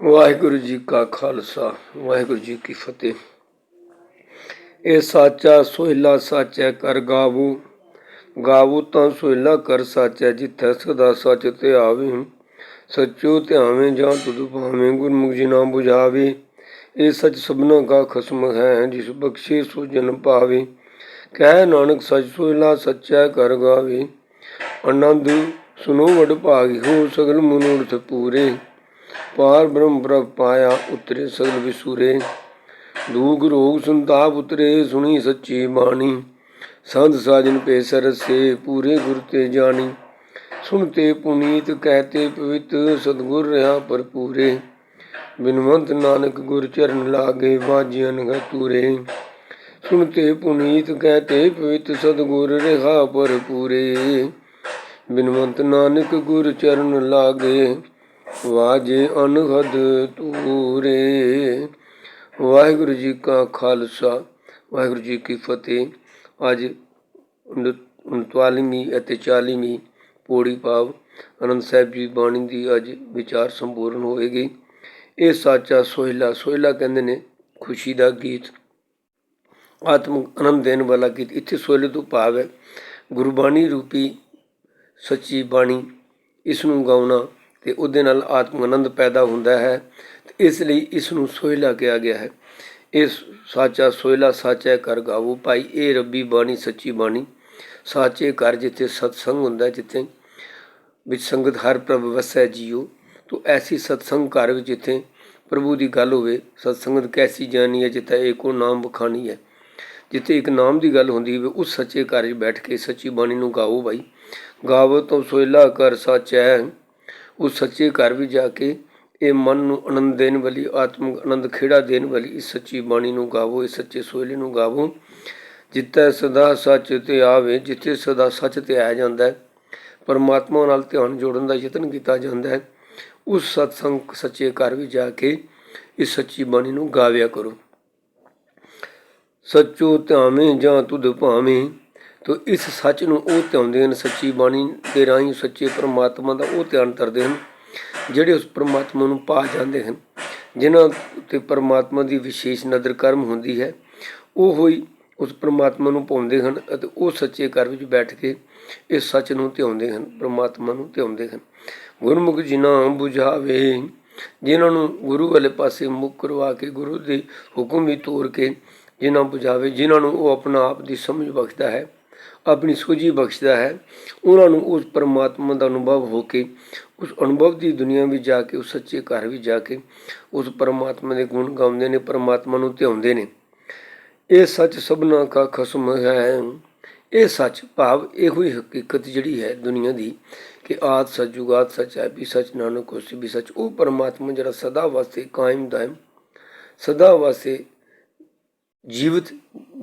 ਵਾਹਿਗੁਰੂ ਜੀ ਕਾ ਖਾਲਸਾ, ਵਾਹਿਗੁਰੂ ਜੀ ਕੀ ਫਤਿਹ। ਇਹ ਸਾਚਾ ਸੋਹਿਲਾ ਸਾਚੈ ਕਰ ਗਾਵੂ। ਗਾਵੂ ਤਾਂ ਸੋਹਿਲਾ, ਕਰ ਸਾਚੈ ਜਿੱਥੈ ਸਦਾ ਸੱਚ ਤੇ ਆਵੇ। ਸੱਚੋ ਧਿਆਵੇਂ ਜਾਂ ਤੁਧ ਭਾਵੇਂ, ਗੁਰਮੁਖ ਜੀ ਨਾਮ 부ਝਾਵੇ ਇਹ ਸੱਚ ਸਭਨਾ ਕਾ ਖਸਮ ਹੈ, ਜਿਸ ਬਖਸ਼ੇ ਸੋ ਜਨ ਪਾਵੇ। ਕਹਿ ਨਾਨਕ, ਸੱਚ ਸੋਹਿਲਾ, ਸੱਚੈ ਕਰ ਗਾਵੇ। ਆਨੰਦ ਸੁਨੋ ਵਡ ਭਾਗੀ, ਹੋ ਸਗਲ ਮਨੋਰਥ ਪੂਰੇ। ਪਾਰ ਬ੍ਰਹਮ ਪ੍ਰਭ ਪਾਇਆ ਉਤਰੇ ਸਗਲ ਵਿਸੂਰੇ। ਦੂਗ ਰੋਗ ਸੰਤਾਪ ਉਤਰੇ, ਸੁਣੀ ਸੱਚੀ ਬਾਣੀ। ਸੰਤ ਸਾਜਨ ਪੇ ਸਰਸੇ ਪੂਰੇ ਗੁਰ ਤੇ ਜਾਣੀ। ਸੁਣਤੇ ਪੁਨੀਤ, ਕਹਤੇ ਪਵਿੱਤ, ਸਤਗੁਰ ਰਹਾ ਭਰਪੂਰੇ। ਬਿਨਵੰਤ ਨਾਨਕ ਗੁਰ ਚਰਨ ਲਾਗੇ ਵਾਜਿਆਂ ਨ ਤੂਰੇ ਸੁਣਤੇ ਪੁਨੀਤ, ਕਹਤੇ ਪਵਿੱਤ, ਸਤਗੁਰ ਰਹਾ ਭਰਪੂਰੇ। ਬਿਨਵੰਤ ਨਾਨਕ ਗੁਰ ਚਰਨ ਲਾਗੇ ਵਾਜੇ ਅਨਹਦ ਤੂਰੇ। ਵਾਹਿਗੁਰੂ ਜੀ ਕਾ ਖਾਲਸਾ, ਵਾਹਿਗੁਰੂ ਜੀ ਕੀ ਫਤਿਹ। ਅੱਜ 39ਵੀਂ ਅਤੇ 40ਵੀਂ ਪੌੜੀ ਭਾਵ ਅਨੰਦ ਸਾਹਿਬ ਜੀ ਬਾਣੀ ਦੀ ਅੱਜ ਵਿਚਾਰ ਸੰਪੂਰਨ ਹੋਏਗੀ। ਇਹ ਸਾਚਾ ਸੋਹਿਲਾ ਸੋਹਿਲਾ ਕਹਿੰਦੇ ਨੇ, ਖੁਸ਼ੀ ਦਾ ਗੀਤ। ਆਤਮ ਆਨੰਦ ਦੇਣ ਵਾਲਾ ਗੀਤ, ਇੱਥੇ ਸੋਹਿਲੇ ਤੋਂ ਭਾਵ ਹੈ, ਗੁਰਬਾਣੀ ਰੂਪੀ ਸੱਚੀ ਬਾਣੀ, ਇਸ ਨੂੰ ਗਾਉਣਾ ਤੇ ਉਹਦੇ ਨਾਲ ਆਤਮ ਆਨੰਦ ਪੈਦਾ ਹੁੰਦਾ ਹੈ ਤੇ ਇਸ ਲਈ ਇਸ ਨੂੰ ਸੋਹਿਲਾ ਕਿਹਾ ਗਿਆ ਹੈ। ਇਹ ਸਾਚਾ ਸੋਹਿਲਾ ਸਾਚਾ ਕਰ ਗਾਵੋ ਭਾਈ, ਇਹ ਰੱਬੀ ਬਾਣੀ ਸੱਚੀ ਬਾਣੀ। ਸਾਚੇ ਘਰ ਜਿੱਥੇ ਸਤਸੰਗ ਹੁੰਦਾ, ਜਿੱਥੇ ਵਿੱਚ ਸੰਗਤ ਹਰ ਪ੍ਰਭ ਵਸੈ ਜੀਓ, ਤੋ ਐਸੀ ਸਤਸੰਗ ਘਰ ਵਿੱਚ ਜਿੱਥੇ ਪ੍ਰਭੂ ਦੀ ਗੱਲ ਹੋਵੇ, ਸਤਸੰਗਤ ਕੈਸੀ ਜਾਣੀ ਹੈ, ਜਿੱਥੇ ਏਕੋ ਨਾਮ ਬਖਾਣੀ ਹੈ। ਜਿੱਥੇ ਇੱਕ ਨਾਮ ਦੀ ਗੱਲ ਹੁੰਦੀ ਹੋਵੇ, ਉਸ ਸੱਚੇ ਘਰ 'ਚ ਬੈਠ ਕੇ ਸੱਚੀ ਬਾਣੀ ਨੂੰ ਗਾਓ ਭਾਈ। ਗਾਵੋ ਤੋਂ ਸੋਇਲਾ ਕਰ ਸਾਚੈ ਉਸ ਸੱਚੇ ਘਰ ਵੀ ਜਾ ਕੇ ਇਹ ਮਨ ਨੂੰ ਆਨੰਦ ਦੇਣ ਵਾਲੀ, ਆਤਮਿਕ ਆਨੰਦ ਖੇੜਾ ਦੇਣ ਵਾਲੀ ਇਸ ਸੱਚੀ ਬਾਣੀ ਨੂੰ ਗਾਵੋ, ਇਸ ਸੱਚੇ ਸੋਹਿਲੇ ਨੂੰ ਗਾਵੋ। ਜਿੱਥੇ ਸਦਾ ਸੱਚ ਤੇ ਆਵੇ, ਜਿੱਥੇ ਸਦਾ ਸੱਚ ਤੇ ਆਇਆ ਜਾਂਦਾ ਹੈ, ਪਰਮਾਤਮਾ ਨਾਲ ਧਿਆਨ ਜੋੜਨ ਦਾ ਯਤਨ ਕੀਤਾ ਜਾਂਦਾ ਹੈ, ਉਸ ਸਤਸੰਗ ਸੱਚੇ ਘਰ ਵੀ ਜਾ ਕੇ ਇਸ ਸੱਚੀ ਬਾਣੀ ਨੂੰ ਗਾਵਿਆ ਕਰੋ। ਸੱਚੋ ਧਾਵੇਂ ਜਾਂ ਤੁਧ ਭਾਵੇਂ ਤੋ ਇਸ ਸੱਚ ਨੂੰ ਉਹ ਧਿਆਉਂਦੇ ਹਨ, ਸੱਚੀ ਬਾਣੀ ਦੇ ਰਾਹੀਂ ਸੱਚੇ ਪਰਮਾਤਮਾ ਦਾ ਉਹ ਧਿਆਨ ਕਰਦੇ ਹਨ, ਜਿਹੜੇ ਉਸ ਪਰਮਾਤਮਾ ਨੂੰ ਪਾ ਜਾਂਦੇ ਹਨ, ਜਿਨ੍ਹਾਂ ਤੇ ਪਰਮਾਤਮਾ ਦੀ ਵਿਸ਼ੇਸ਼ ਨਦਰ ਕਰਮ ਹੁੰਦੀ ਹੈ, ਉਹ ਹੋਈ ਉਸ ਪਰਮਾਤਮਾ ਨੂੰ ਪਾਉਂਦੇ ਹਨ ਅਤੇ ਉਹ ਸੱਚੇ ਘਰ ਵਿੱਚ ਬੈਠ ਕੇ ਇਸ ਸੱਚ ਨੂੰ ਧਿਆਉਂਦੇ ਹਨ, ਪਰਮਾਤਮਾ ਨੂੰ ਧਿਆਉਂਦੇ ਹਨ। ਗੁਰਮੁਖ ਜਿਨ੍ਹਾਂ 부ਝਾਵੇ ਜਿਨ੍ਹਾਂ ਨੂੰ ਗੁਰੂ ਵਾਲੇ ਪਾਸੇ ਮੁੱਖ ਕਰਵਾ ਕੇ ਗੁਰੂ ਦੇ ਹੁਕਮ ਵੀ ਤੋਰ ਕੇ ਜਿਨ੍ਹਾਂ 부ਝਾਵੇ ਜਿਨ੍ਹਾਂ ਨੂੰ ਉਹ ਆਪਣਾ ਆਪ ਦੀ ਸਮਝ ਬਖਸ਼ਦਾ ਹੈ ਆਪਣੀ ਸੋਝੀ ਬਖਸ਼ਦਾ ਹੈ। ਉਹਨਾਂ ਨੂੰ ਉਸ ਪਰਮਾਤਮਾ ਦਾ ਅਨੁਭਵ ਹੋ ਕੇ, ਉਸ ਅਨੁਭਵ ਦੀ ਦੁਨੀਆ ਵਿੱਚ ਜਾ ਕੇ, ਉਸ ਸੱਚੇ ਘਰ ਵਿੱਚ ਜਾ ਕੇ ਉਸ ਪਰਮਾਤਮਾ ਦੇ ਗੁਣ ਗਾਉਂਦੇ ਨੇ, ਪਰਮਾਤਮਾ ਨੂੰ ਧਿਆਉਂਦੇ ਨੇ। ਇਹ ਸੱਚ ਸਭਨਾ ਕਾ ਖਸਮ ਹੈ। ਇਹ ਸੱਚ ਭਾਵ ਇਹੋ ਹੀ ਹਕੀਕਤ ਜਿਹੜੀ ਹੈ ਦੁਨੀਆ ਦੀ ਕਿ ਆਦ ਸੱਚ, ਜੁਗਾਦ ਸੱਚ ਹੈ, ਵੀ ਸੱਚ ਨਾਨਕ ਹੋਸੀ ਵੀ ਸੱਚ। ਉਹ ਪਰਮਾਤਮਾ ਜਿਹੜਾ ਸਦਾ ਵਾਸਤੇ ਕਾਇਮ ਦਾਇਮ ਸਦਾ ਵਾਸਤੇ ਜੀਵਤ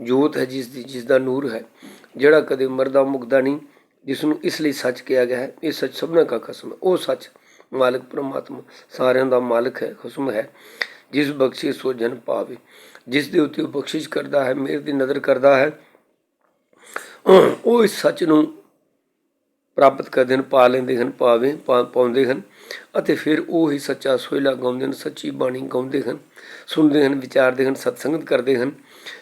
ਜੋਤ ਹੈ, ਜਿਸ ਦੀ, ਜਿਸ ਦਾ ਨੂਰ ਹੈ। ਜਿਹੜਾ ਕਦੇ ਮਰਦਾ ਮੁਕਦਾ ਨਹੀਂ ਜਿਸ ਨੂੰ ਇਸ ਲਈ ਸੱਚ ਕਿਹਾ ਗਿਆ ਹੈ, ਇਹ ਸੱਚ ਸਭਨਾ ਕਾ ਕਸਮ ਹੈ। ਉਹ ਸੱਚ ਮਾਲਕ ਪਰਮਾਤਮਾ, ਸਾਰਿਆਂ ਦਾ ਮਾਲਕ ਹੈ, ਖਸਮ ਹੈ। ਜਿਸ ਬਖਸ਼ੇ ਸੋ ਜਨ ਪਾਵੇ, ਜਿਸ ਦੇ ਉੱਤੇ ਉਹ ਬਖਸ਼ਿਸ਼ ਕਰਦਾ ਹੈ ਮਿਹਰ ਦੀ ਨਜ਼ਰ ਕਰਦਾ ਹੈ, ਉਹ ਇਸ ਸੱਚ ਨੂੰ ਪ੍ਰਾਪਤ ਕਰਦੇ ਹਨ, ਪਾ ਲੈਂਦੇ ਹਨ, ਪਾਵੇ ਪਾਉਂਦੇ ਹਨ ਅਤੇ ਫਿਰ ਉਹ ਹੀ ਸੱਚਾ ਸੋਹਿਲਾ ਗਾਉਂਦੇ ਹਨ, ਸੱਚੀ ਬਾਣੀ ਗਾਉਂਦੇ ਹਨ, ਸੁਣਦੇ ਹਨ, ਵਿਚਾਰਦੇ ਹਨ, ਸਤਸੰਗਤ ਕਰਦੇ ਹਨ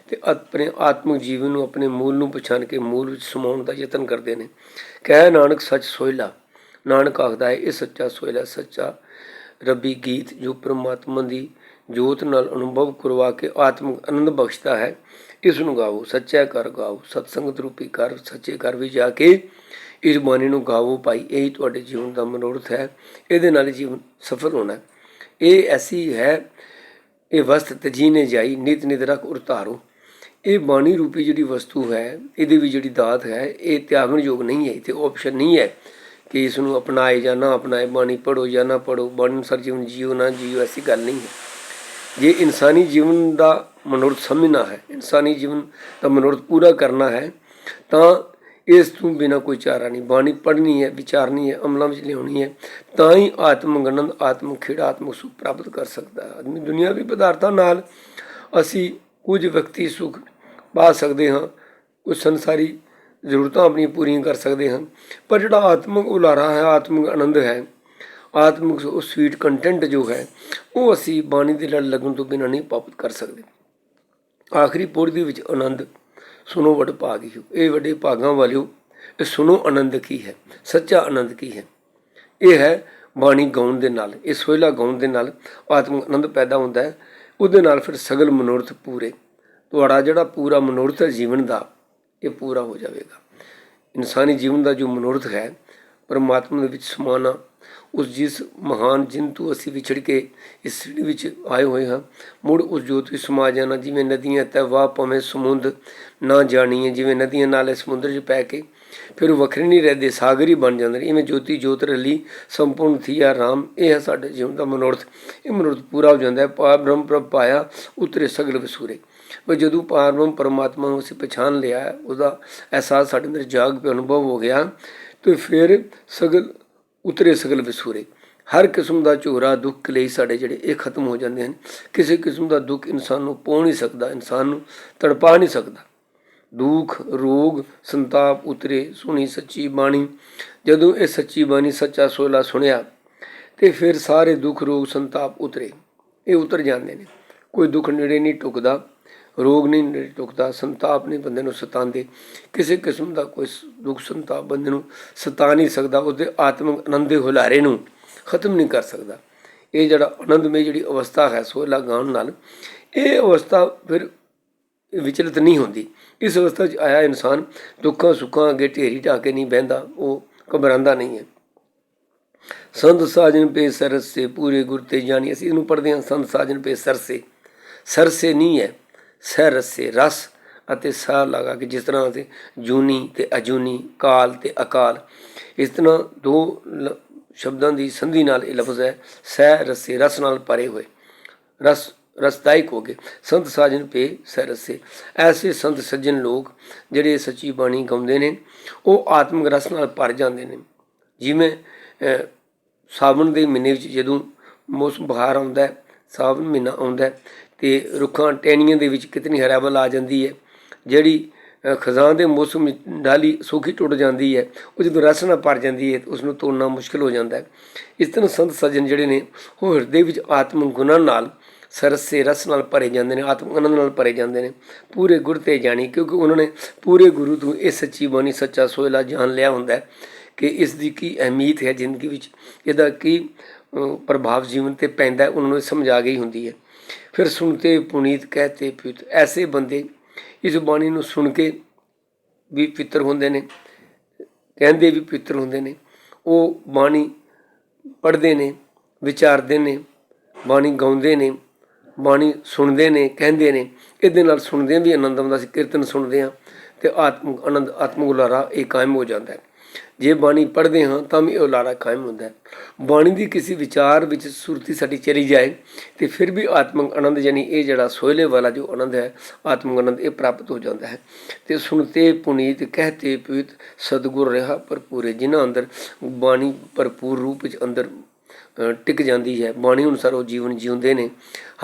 ਤੇ ਆਪਣੇ ਆਤਮਿਕ ਜੀਵਨ ਨੂੰ, ਆਪਣੇ ਮੂਲ ਨੂੰ ਪਛਾਣ ਕੇ ਮੂਲ ਵਿੱਚ ਸਮਾਉਣ ਦਾ ਯਤਨ ਕਰਦੇ ਨੇ। ਕਹਿ ਨਾਨਕ ਸੱਚ ਸੋਹਿਲਾ, ਨਾਨਕ ਆਖਦਾ ਹੈ, ਇਹ ਸੱਚਾ ਸੋਇਲਾ ਸੱਚਾ ਰੱਬੀ ਗੀਤ ਜੋ ਪ੍ਰਮਾਤਮਾ ਦੀ ਜੋਤ ਨਾਲ ਅਨੁਭਵ ਕਰਵਾ ਕੇ ਆਤਮਿਕ ਆਨੰਦ ਬਖਸ਼ਦਾ ਹੈ, ਇਸ ਨੂੰ ਗਾਓ, ਸੱਚਾ ਕਰ ਗਾਓ, ਸਤਸੰਗਤ ਰੂਪੀ ਕਰ ਸੱਚੇ ਘਰ ਵੀ ਜਾ ਕੇ ਇਸ ਬਾਣੀ ਨੂੰ ਗਾਵੋ ਭਾਈ, ਇਹ ਤੁਹਾਡੇ ਜੀਵਨ ਦਾ ਮਨੋਰਥ ਹੈ, ਇਹਦੇ ਨਾਲ ਜੀਵਨ ਸਫਲ ਹੋਣਾ ਇਹ ਐਸੀ ਹੈ, ਇਹ ਵਸਤ ਤਜੀਨੇ ਜਾਈ, ਨਿਤ ਨਿਤ ਰਖ ਉਰਤਾਰੋ ਇਹ ਬਾਣੀ ਰੂਪੀ ਜਿਹੜੀ ਵਸਤੂ ਹੈ, ਇਹਦੇ ਵੀ ਜਿਹੜੀ ਦਾਤ ਹੈ, ਇਹ ਤਿਆਗਣ ਯੋਗ ਨਹੀਂ ਹੈ ਤੇ ਆਪਸ਼ਨ ਨਹੀਂ ਹੈ ਕਿ ਇਸ ਨੂੰ ਅਪਣਾਏ ਜਾਂ ਨਾ ਅਪਣਾਏ, ਬਾਣੀ ਪੜੋ ਜਾਂ ਨਾ ਪੜੋ ਬਾਣੀ ਅਨੁਸਾਰ ਜੀਵਨ ਜੀਓ ਨਾ ਜੀਓ, ਐਸੀ ਗੱਲ ਨਹੀਂ ਹੈ। ਜੇ ਇਨਸਾਨੀ ਜੀਵਨ ਦਾ ਮਨੋਰਥ ਸਮਝਣਾ ਹੈ, ਇਨਸਾਨੀ ਜੀਵਨ ਦਾ ਮਨੋਰਥ ਪੂਰਾ ਕਰਨਾ ਹੈ, ਤਾਂ ਇਸ ਤੋਂ ਬਿਨਾ ਕੋਈ ਚਾਰਾ ਨਹੀਂ, ਬਾਣੀ ਪੜ੍ਹਨੀ ਹੈ, ਵਿਚਾਰਨੀ ਹੈ, ਅਮਲਾਂ ਵਿੱਚ ਲਿਆਉਣੀ ਹੈ, ਤਾਂ ਹੀ ਆਤਮ ਆਨੰਦ ਆਤਮ ਖੇੜਾ ਆਤਮ ਸੁਖ ਪ੍ਰਾਪਤ ਕਰ ਸਕਦਾ ਹੈ। ਆਦਮੀ ਦੁਨਿਆਵੀ ਪਦਾਰਥਾਂ ਨਾਲ ਅਸੀਂ ਕੁਝ ਵਿਅਕਤੀ ਸੁਖ ਪਾ ਸਕਦੇ ਹਾਂ, ਕੁਝ ਸੰਸਾਰੀ ਜ਼ਰੂਰਤਾਂ ਆਪਣੀਆਂ ਪੂਰੀਆਂ ਕਰ ਸਕਦੇ ਹਾਂ ਪਰ ਜਿਹੜਾ ਆਤਮਿਕ ਉਲਾਰਾ ਹੈ, ਆਤਮਿਕ ਆਨੰਦ ਹੈ, ਆਤਮਿਕ ਉਹ ਸਵੀਟ ਕੰਟੈਂਟ ਜੋ ਹੈ, ਉਹ ਅਸੀਂ ਬਾਣੀ ਦੇ ਲੜ ਲੱਗਣ ਤੋਂ ਬਿਨਾਂ ਨਹੀਂ ਪ੍ਰਾਪਤ ਕਰ ਸਕਦੇ। ਆਖਰੀ ਪੌੜੀ ਦੇ ਵਿੱਚ ਆਨੰਦ ਸੁਣੋ ਵਡ ਭਾਗਿਓ ਇਹ ਵੱਡੇ ਭਾਗਾਂ ਵਾਲਿਓ, ਇਹ ਸੁਣੋ ਆਨੰਦ ਕੀ ਹੈ, ਸੱਚਾ ਆਨੰਦ ਕੀ ਹੈ। ਇਹ ਹੈ ਬਾਣੀ ਗਾਉਣ ਦੇ ਨਾਲ, ਇਹ ਸੋਹਿਲਾ ਗਾਉਣ ਦੇ ਨਾਲ ਆਤਮਿਕ ਆਨੰਦ ਪੈਦਾ ਹੁੰਦਾ ਹੈ, ਉਹਦੇ ਨਾਲ ਫਿਰ ਸਗਲ ਮਨੋਰਥ ਪੂਰੇ। ਤੁਹਾਡਾ ਜਿਹੜਾ ਪੂਰਾ ਮਨੋਰਥ ਹੈ ਜੀਵਨ ਦਾ, ਇਹ ਪੂਰਾ ਹੋ ਜਾਵੇਗਾ। ਇਨਸਾਨੀ ਜੀਵਨ ਦਾ ਜੋ ਮਨੋਰਥ ਹੈ, ਪਰਮਾਤਮਾ ਦੇ ਵਿੱਚ ਸਮਾਨਾ ਉਸ ਜਿਸ ਮਹਾਨ ਜਿੰਤੂ ਅਸੀਂ ਵਿਛੜ ਕੇ ਇਸ ਸ੍ਰਿਸ਼ਟੀ ਵਿੱਚ ਆਏ ਹੋਏ ਹਾਂ, ਮੁੜ ਉਸ ਜੋਤ ਵਿੱਚ ਸਮਾ ਜਾਣਾ, ਜਿਵੇਂ ਨਦੀਆਂ ਤੈ ਵਾਹ ਪਵੇਂ ਸਮੁੰਦ ਨਾ ਜਾਣੀਏ, ਜਿਵੇਂ ਨਦੀਆਂ ਨਾਲੇ ਸਮੁੰਦਰ 'ਚ ਪੈ ਕੇ ਫਿਰ ਉਹ ਵੱਖਰੇ ਨਹੀਂ ਰਹਿੰਦੇ, ਸਾਗਰ ਹੀ ਬਣ ਜਾਂਦੇ ਨੇ। ਇਵੇਂ ਜੋਤੀ ਜੋਤ ਰਲੀ, ਸੰਪੂਰਨ ਥੀ ਆ ਰਾਮ, ਇਹ ਹੈ ਸਾਡੇ ਜੀਵਨ ਦਾ ਮਨੋਰਥ। ਇਹ ਮਨੋਰਥ ਪੂਰਾ ਹੋ ਜਾਂਦਾ ਹੈ। ਪਾ ਬ੍ਰਹਮ ਪ੍ਰਭ ਪਾਇਆ, ਉਤਰੇ ਸਗਲ ਵਸੂਰੇ। ਉਹ ਜਦੋਂ ਪਾਰ ਬ੍ਰਹਮ ਪਰਮਾਤਮਾ ਨੂੰ ਅਸੀਂ ਪਛਾਣ ਲਿਆ, ਉਹਦਾ ਅਹਿਸਾਸ ਸਾਡੇ ਅੰਦਰ ਜਾਗ ਪਿਆ ਅਨੁਭਵ ਹੋ ਗਿਆ, ਤੇ ਫਿਰ ਸਗਲ ਉਤਰੇ ਸਗਲ ਵਿਸੂਰੇ। ਹਰ ਕਿਸਮ ਦਾ ਝੋਰਾ ਦੁੱਖ ਲਈ ਸਾਡੇ ਜਿਹੜੇ ਇਹ ਖਤਮ ਹੋ ਜਾਂਦੇ ਹਨ। ਕਿਸੇ ਕਿਸਮ ਦਾ ਦੁੱਖ ਇਨਸਾਨ ਨੂੰ ਪਹੁੰਚ ਨਹੀਂ ਸਕਦਾ, ਇਨਸਾਨ ਨੂੰ ਤੜਪਾ ਨਹੀਂ ਸਕਦਾ। ਦੁੱਖ, ਰੋਗ, ਸੰਤਾਪ ਉਤਰੇ, ਸੁਣੀ ਸੱਚੀ ਬਾਣੀ। ਜਦੋਂ ਇਹ ਸੱਚੀ ਬਾਣੀ ਸੱਚਾ ਸੋਲਾ ਸੁਣਿਆ, ਤੇ ਫਿਰ ਸਾਰੇ ਦੁੱਖ, ਰੋਗ, ਸੰਤਾਪ ਉਤਰੇ। ਇਹ ਉਤਰ ਜਾਂਦੇ ਨੇ। ਕੋਈ ਦੁੱਖ ਨੇੜੇ ਨਹੀਂ ਟੁਕਦਾ। ਰੋਗ ਨਹੀਂ ਨੇੜੇ ਟੁਕਦਾ ਸੰਤਾਪ ਨਹੀਂ, ਬੰਦੇ ਨੂੰ ਸਤਾਉਂਦੇ। ਕਿਸੇ ਕਿਸਮ ਦਾ ਕੋਈ ਦੁੱਖ, ਸੰਤਾਪ ਬੰਦੇ ਨੂੰ ਸਤਾ ਨਹੀਂ ਸਕਦਾ, ਉਹਦੇ ਆਤਮਿਕ ਆਨੰਦ ਦੇ ਹੁਲਾਰੇ ਨੂੰ ਖਤਮ ਨਹੀਂ ਕਰ ਸਕਦਾ। ਇਹ ਜਿਹੜਾ ਆਨੰਦਮਈ ਜਿਹੜੀ ਅਵਸਥਾ ਹੈ ਸੋਲਾ ਗਾਉਣ ਨਾਲ, ਇਹ ਅਵਸਥਾ ਫਿਰ ਵਿਚਲਿਤ ਨਹੀਂ ਹੁੰਦੀ। ਇਸ ਅਵਸਥਾ 'ਚ ਆਇਆ ਇਨਸਾਨ ਦੁੱਖਾਂ, ਸੁੱਖਾਂ ਅੱਗੇ ਢੇਰੀ ਢਾ ਕੇ ਨਹੀਂ ਬਹਿੰਦਾ, ਉਹ ਘਬਰਾਉਂਦਾ ਨਹੀਂ ਹੈ। ਸੰਤ ਸਾਜਨ ਪੇ ਸਰਸੇ, ਪੂਰੇ ਗੁਰ ਤੇ ਜਾਣੀ, ਅਸੀਂ ਇਹਨੂੰ ਪੜ੍ਹਦੇ ਹਾਂ, ਸੰਤ ਸਾਜਨ ਪੇ ਸਰਸੇ। ਸਰਸੇ ਨਹੀਂ ਹੈ। ਸਹਿ ਰਸੇ ਰਸ ਅਤੇ ਸਾਹ ਲਗਾ ਕੇ ਜਿਸ ਤਰ੍ਹਾਂ ਅਸੀਂ ਜੂਨੀ ਤੇ ਅਜੂਨੀ, ਕਾਲ ਤੇ ਅਕਾਲ, ਇਸ ਤਰ੍ਹਾਂ ਦੋ ਲ- ਸ਼ਬਦਾਂ ਦੀ ਸੰਧੀ ਨਾਲ ਇਹ ਲਫ਼ਜ਼ ਹੈ, ਸਹਿ ਰਸੇ ਰਸ ਨਾਲ ਭਰੇ ਹੋਏ। ਰਸ, ਰਸਦਾਇਕ ਹੋ ਗਏ। ਸੰਤ ਸਾਜਨ ਪੇ ਸਹਿ ਰਸੇ। ਐਸੇ ਸੰਤ ਸੱਜਣ ਲੋਕ ਜਿਹੜੇ ਸੱਚੀ ਬਾਣੀ ਗਾਉਂਦੇ ਨੇ, ਉਹ ਆਤਮਿਕ ਰਸ ਨਾਲ ਭਰ ਜਾਂਦੇ ਨੇ। ਜਿਵੇਂ ਸਾਵਣ ਦੇ ਮਹੀਨੇ ਵਿੱਚ ਜਦੋਂ ਮੌਸਮ ਬਹਾਰ ਆਉਂਦਾ ਹੈ, ਸਾਵਣ ਮਹੀਨਾ ਆਉਂਦਾ ਤੇ ਰੁੱਖਾਂ, ਟਹਿਣੀਆਂ ਦੇ ਵਿੱਚ ਕਿਤਨੀ ਹਰਿਆਵਲ ਆ ਜਾਂਦੀ ਹੈ, ਜਿਹੜੀ ਖਜ਼ਾਨ ਦੇ ਮੌਸਮ ਵਿੱਚ ਡਾਲੀ ਸੁੱਕੀ ਟੁੱਟ ਜਾਂਦੀ ਹੈ, ਉਹ ਜਦੋਂ ਰਸ ਨਾਲ ਭਰ ਜਾਂਦੀ ਹੈ ਉਸ ਨੂੰ ਤੋੜਨਾ ਮੁਸ਼ਕਲ ਹੋ ਜਾਂਦਾ ਹੈ। ਇਸ ਤਰ੍ਹਾਂ ਸੰਤ ਸੱਜਣ ਜਿਹੜੇ ਨੇ, ਉਹ ਹਿਰਦੇ ਵਿੱਚ ਆਤਮ ਗੁਣਾਂ ਨਾਲ ਸਰਸੇ ਰਸ ਨਾਲ ਭਰੇ ਜਾਂਦੇ ਨੇ, ਆਤਮ ਆਨੰਦ ਨਾਲ ਭਰੇ ਜਾਂਦੇ ਨੇ, ਪੂਰੇ ਗੁਰ ਤੇ ਜਾਣੀ, ਕਿਉਂਕਿ ਉਹਨਾਂ ਨੇ ਪੂਰੇ ਗੁਰੂ ਤੋਂ ਇਹ ਸੱਚੀ ਬਾਣੀ, ਸੱਚਾ ਸੋਇਲਾ ਜਾਣ ਲਿਆ ਹੁੰਦਾ ਹੈ ਕਿ ਇਸ ਦੀ ਕੀ ਅਹਿਮੀਅਤ ਹੈ ਜ਼ਿੰਦਗੀ ਵਿੱਚ, ਇਹਦਾ ਕੀ ਪ੍ਰਭਾਵ ਜੀਵਨ ਤੇ ਪੈਂਦਾ ਉਹਨਾਂ ਨੂੰ ਇਹ ਸਮਝਾ ਗਈ ਹੁੰਦੀ ਹੈ। ਫਿਰ ਸੁਣਤੇ ਪੁਨੀਤ ਕਹਤੇ ਪਿਤ, ਐਸੇ ਬੰਦੇ ਇਸ ਬਾਣੀ ਨੂੰ ਸੁਣ ਕੇ ਵੀ ਪਿੱਤਰ ਹੁੰਦੇ ਨੇ, ਕਹਿੰਦੇ ਵੀ ਪਿੱਤਰ ਹੁੰਦੇ ਨੇ, ਉਹ ਬਾਣੀ ਪੜ੍ਹਦੇ ਨੇ, ਵਿਚਾਰਦੇ ਨੇ, ਬਾਣੀ ਗਾਉਂਦੇ ਨੇ, ਬਾਣੀ ਸੁਣਦੇ ਨੇ, ਕਹਿੰਦੇ ਨੇ, ਇਹਦੇ ਨਾਲ ਸੁਣਦੇ ਵੀ ਆਨੰਦ ਆਉਂਦਾ ਸੀ, ਕੀਰਤਨ ਸੁਣਦੇ ਆ ਤੇ ਆਤਮਿਕ, ਆਨੰਦ, ਆਤਮਿਕ ਉਲਾਰਾ ਇਹ ਕਾਇਮ ਹੋ ਜਾਂਦਾ ਹੈ। ਜੇ ਬਾਣੀ ਪੜ੍ਹਦੇ ਹਾਂ ਤਾਂ ਵੀ ਉਹ ਉਲਾਰਾ ਕਾਇਮ ਹੁੰਦਾ ਹੈ। ਬਾਣੀ ਦੀ ਕਿਸੇ ਵਿਚਾਰ ਵਿੱਚ ਸੁਰਤੀ ਸਾਡੀ ਚਲੀ ਜਾਏ ਤੇ ਫਿਰ ਵੀ ਆਤਮਿਕ ਆਨੰਦ ਯਾਨੀ ਇਹ ਜਿਹੜਾ ਸੋਹਲੇ ਵਾਲਾ ਜੋ ਆਨੰਦ ਹੈ, ਆਤਮਿਕ ਆਨੰਦ ਇਹ ਪ੍ਰਾਪਤ ਹੋ ਜਾਂਦਾ ਹੈ। ਤੇ ਸੁਣਤੇ ਪੁਨੀਤ, ਕਹਤੇ ਪਵਿੱਤ ਸਤਿਗੁਰ ਰਹਾ ਭਰਪੂਰੇ ਜਿਨ੍ਹਾਂ ਅੰਦਰ ਬਾਣੀ ਭਰਪੂਰ ਰੂਪ ਵਿੱਚ ਅੰਦਰ ਟਿਕ ਜਾਂਦੀ ਹੈ। ਬਾਣੀ ਅਨੁਸਾਰ ਉਹ ਜੀਵਨ ਜਿਉਂਦੇ ਨੇ।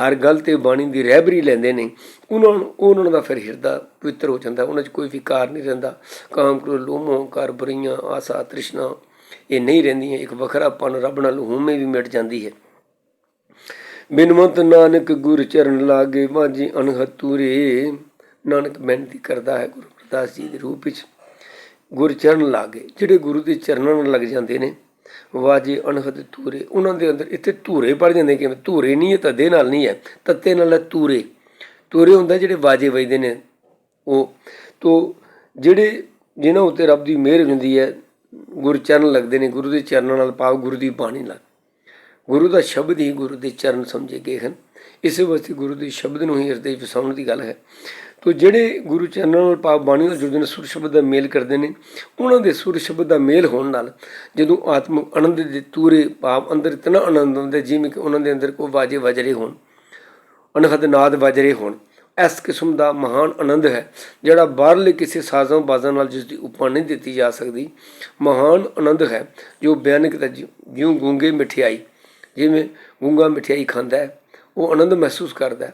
ਹਰ ਗੱਲ ਤੇ ਬਾਣੀ ਦੀ ਰਹਿਬਰੀ ਲੈਂਦੇ ਨੇ। ਉਹਨਾਂ ਨੂੰ, ਉਹਨਾਂ ਦਾ ਫਿਰ ਹਿਰਦਾ ਪਵਿੱਤਰ ਹੋ ਜਾਂਦਾ। ਉਹਨਾਂ 'ਚ ਕੋਈ ਵਿਕਾਰ ਨਹੀਂ ਰਹਿੰਦਾ। ਕਾਮ ਕ੍ਰੋਧ, ਲੋਭ ਹੰਕਾਰ ਬੁਰੀਆਂ, ਆਸਾ, ਤ੍ਰਿਸ਼ਨਾ, ਇਹ ਨਹੀਂ ਰਹਿੰਦੀਆਂ। ਇੱਕ ਵੱਖਰਾਪਨ ਰੱਬ ਨਾਲ ਹਉਮੈ ਵੀ ਮਿਟ ਜਾਂਦੀ ਹੈ। ਬਿਨਵੰਤ ਨਾਨਕ ਗੁਰ ਚਰਨ ਲਾਗੇ ਮਾਝੀ ਅਨਹਤੂਰੇ ਨਾਨਕ ਮਿਹਨਤੀ ਕਰਦਾ ਹੈ ਗੁਰੂ ਪ੍ਰਦਾਸ ਜੀ ਦੇ ਰੂਪ ਵਿੱਚ ਗੁਰ ਚਰਨ ਲਾਗੇ। ਜਿਹੜੇ ਗੁਰੂ ਦੇ ਚਰਨਾਂ ਨਾਲ ਲੱਗ ਜਾਂਦੇ ਨੇ ਵਾਜੇ ਅਨਹਦ ਧੂਰੇ, ਉਹਨਾਂ ਦੇ ਅੰਦਰ ਇੱਥੇ ਧੂਰੇ ਪੜ ਜਾਂਦੇ ਕਿਵੇਂ? ਧੂਰੇ ਨਹੀਂ ਹੈ ਤਦੇ ਨਾਲ ਨਹੀਂ ਹੈ, ਤੱਤੇ ਨਾਲ ਹੈ ਤੂਰੇ ਤੂਰੇ ਹੁੰਦਾ ਜਿਹੜੇ ਵਾਜੇ ਵੱਜਦੇ ਨੇ ਉਹ। ਤੋ ਜਿਹੜੇ, ਜਿਨ੍ਹਾਂ ਉੱਤੇ ਰੱਬ ਦੀ ਮਿਹਰ ਹੁੰਦੀ ਹੈ, ਗੁਰ ਚਰਨ ਲੱਗਦੇ ਨੇ, ਗੁਰੂ ਦੇ ਚਰਨਾਂ ਨਾਲ ਪਾਵ ਗੁਰੂ ਦੀ ਬਾਣੀ ਨਾਲ। ਗੁਰੂ ਦਾ ਸ਼ਬਦ ਹੀ ਗੁਰੂ ਦੇ ਚਰਨ ਸਮਝੇ ਗਏ ਹਨ। ਇਸੇ ਵਾਸਤੇ ਗੁਰੂ ਦੇ ਸ਼ਬਦ ਨੂੰ ਹੀ ਹਿਰਦੇ ਵਿੱਚ ਵਸਾਉਣ ਦੀ ਗੱਲ ਹੈ। ਤੋ ਜਿਹੜੇ ਗੁਰੂ ਚਰਨਾਂ ਨਾਲ ਪਾਪ ਬਾਣੀ ਨਾਲ ਜੁੜਦੇ ਨੇ, ਸੁਰ ਸ਼ਬਦ ਦਾ ਮੇਲ ਕਰਦੇ ਨੇ, ਉਹਨਾਂ ਦੇ ਸੁਰ ਸ਼ਬਦ ਦਾ ਮੇਲ ਹੋਣ ਨਾਲ ਜਦੋਂ ਆਤਮਿਕ ਆਨੰਦ ਦੇ ਤੂਰੇ ਪਾਪ ਅੰਦਰ ਇਤਨਾ ਆਨੰਦ ਆਉਂਦਾ ਜਿਵੇਂ ਕਿ ਉਹਨਾਂ ਦੇ ਅੰਦਰ ਕੋਈ ਵਾਜੇ ਵਜਰੇ ਹੋਣ ਅਨਹਦ ਨਾਦ ਵਜਰੇ ਹੋਣ, ਇਸ ਕਿਸਮ ਦਾ ਮਹਾਨ ਆਨੰਦ ਹੈ, ਜਿਹੜਾ ਬਾਹਰਲੇ ਕਿਸੇ ਸਾਜ਼ਾਂ ਬਾਜ਼ਾਂ ਨਾਲ ਜਿਸ ਦੀ ਉਪਮਾ ਨਹੀਂ ਦਿੱਤੀ ਜਾ ਸਕਦੀ, ਮਹਾਨ ਆਨੰਦ ਹੈ, ਜੋ ਬਿਆਨਕ ਕੀਤਾ ਜਿ- ਜਿਉਂ ਗੂੰਗੇ ਮਠਿਆਈ, ਜਿਵੇਂ ਗੂੰਗਾ ਮਠਿਆਈ ਖਾਂਦਾ ਹੈ ਉਹ ਆਨੰਦ ਮਹਿਸੂਸ ਕਰਦਾ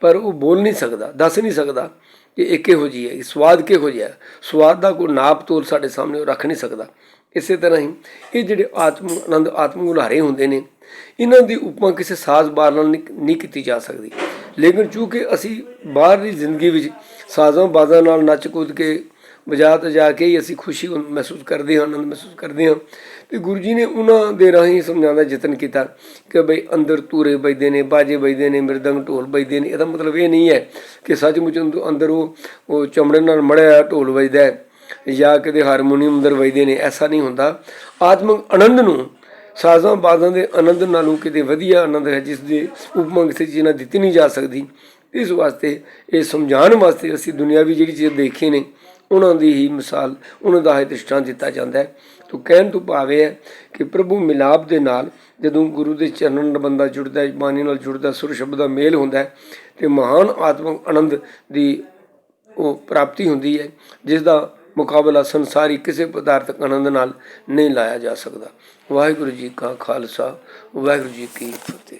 ਪਰ ਉਹ ਬੋਲ ਨਹੀਂ ਸਕਦਾ, ਦੱਸ ਨਹੀਂ ਸਕਦਾ ਕਿ ਇਹ ਕਿਹੋ ਜਿਹੀ ਹੈ ਸਵਾਦ ਕਿਹੋ ਜਿਹਾ ਹੈ। ਸਵਾਦ ਦਾ ਕੋਈ ਨਾਪ ਤੋਲ ਸਾਡੇ ਸਾਹਮਣੇ ਉਹ ਰੱਖ ਨਹੀਂ ਸਕਦਾ। ਇਸੇ ਤਰ੍ਹਾਂ ਹੀ ਇਹ ਜਿਹੜੇ ਆਤਮ, ਆਨੰਦ ਆਤਮ ਉਲਾਰੇ ਹੁੰਦੇ ਨੇ, ਇਹਨਾਂ ਦੀ ਉਪਮਾ ਕਿਸੇ ਸਾਜ਼ ਬਾਰ ਨਾਲ ਨਹੀਂ ਕੀਤੀ ਜਾ ਸਕਦੀ। ਲੇਕਿਨ ਚੂੰਕਿ ਅਸੀਂ ਬਾਹਰ ਦੀ ਜ਼ਿੰਦਗੀ ਵਿੱਚ ਸਾਜ਼ਾਂ ਬਾਜ਼ਾਂ ਨਾਲ ਨੱਚ ਕੁੱਦ ਕੇ ਬਾਜ਼ਾਰ ਤੇ ਜਾ ਕੇ ਹੀ ਅਸੀਂ ਖੁਸ਼ੀ ਮਹਿਸੂਸ ਕਰਦੇ ਹਾਂ, ਆਨੰਦ ਮਹਿਸੂਸ ਕਰਦੇ ਹਾਂ ਤੇ ਗੁਰੂ ਜੀ ਨੇ ਉਹਨਾਂ ਦੇ ਰਾਹੀਂ ਸਮਝਾਉਣ ਦਾ ਯਤਨ ਕੀਤਾ ਕਿ ਬਈ ਅੰਦਰ ਤੂਰੇ ਵੱਜਦੇ ਨੇ, ਬਾਜੇ ਵੱਜਦੇ ਨੇ ਮਿਰਦੰਗ ਢੋਲ ਵੱਜਦੇ ਨੇ। ਇਹਦਾ ਮਤਲਬ ਇਹ ਨਹੀਂ ਹੈ ਕਿ ਸੱਚਮੁੱਚ ਅੰਦਰ ਉਹ ਉਹ ਚਮੜੇ ਨਾਲ ਮੜਿਆ ਢੋਲ ਵੱਜਦਾ ਹੈ ਜਾਂ ਕਿਤੇ ਹਾਰਮੋਨੀਅਮ ਅੰਦਰ ਵੱਜਦੇ ਨੇ, ਐਸਾ ਨਹੀਂ ਹੁੰਦਾ। ਆਤਮਿਕ ਆਨੰਦ ਨੂੰ, ਸਾਜ਼ਾਂ ਬਾਜ਼ਾਂ ਦੇ ਆਨੰਦ ਨਾਲੋਂ ਕਿਤੇ ਵਧੀਆ ਆਨੰਦ ਹੈ, ਜਿਸ ਦੀ ਉਪਮਾ ਕਿਸੇ ਚੀਜ਼ ਨਾਲ ਦਿੱਤੀ ਨਹੀਂ ਜਾ ਸਕਦੀ। ਇਸ ਵਾਸਤੇ, ਇਹ ਸਮਝਾਉਣ ਵਾਸਤੇ ਅਸੀਂ ਦੁਨਿਆਵੀ ਜਿਹੜੀ ਚੀਜ਼ ਦੇਖੀ ਨੇ, ਉਹਨਾਂ ਦੀ ਹੀ ਮਿਸਾਲ ਉਹਨਾਂ ਦਾ ਹੀ ਦ੍ਰਿਸ਼ਟਾਂਤ ਦਿੱਤਾ ਜਾਂਦਾ ਹੈ। ਤੋ ਕਹਿਣ ਤੋਂ ਭਾਵੇਂ ਹੈ ਕਿ ਪ੍ਰਭੂ ਮਿਲਾਪ ਦੇ ਨਾਲ ਜਦੋਂ ਗੁਰੂ ਦੇ ਚਰਨ ਨਾਲ ਬੰਦਾ ਜੁੜਦਾ ਹੈ, ਬਾਣੀ ਨਾਲ ਜੁੜਦਾ ਸੁਰ ਸ਼ਬਦ ਦਾ ਮੇਲ ਹੁੰਦਾ ਹੈ, ਤੇ ਮਹਾਨ ਆਤਮਿਕ ਆਨੰਦ ਦੀ ਉਹ ਪ੍ਰਾਪਤੀ ਹੁੰਦੀ ਹੈ, ਜਿਸ ਦਾ ਮੁਕਾਬਲਾ ਸੰਸਾਰੀ ਕਿਸੇ ਪਦਾਰਥਕ ਆਨੰਦ ਨਾਲ ਨਹੀਂ ਲਾਇਆ ਜਾ ਸਕਦਾ। ਵਾਹਿਗੁਰੂ ਜੀ ਕਾ ਖਾਲਸਾ, ਵਾਹਿਗੁਰੂ ਜੀ ਕੀ ਫਤਿਹ।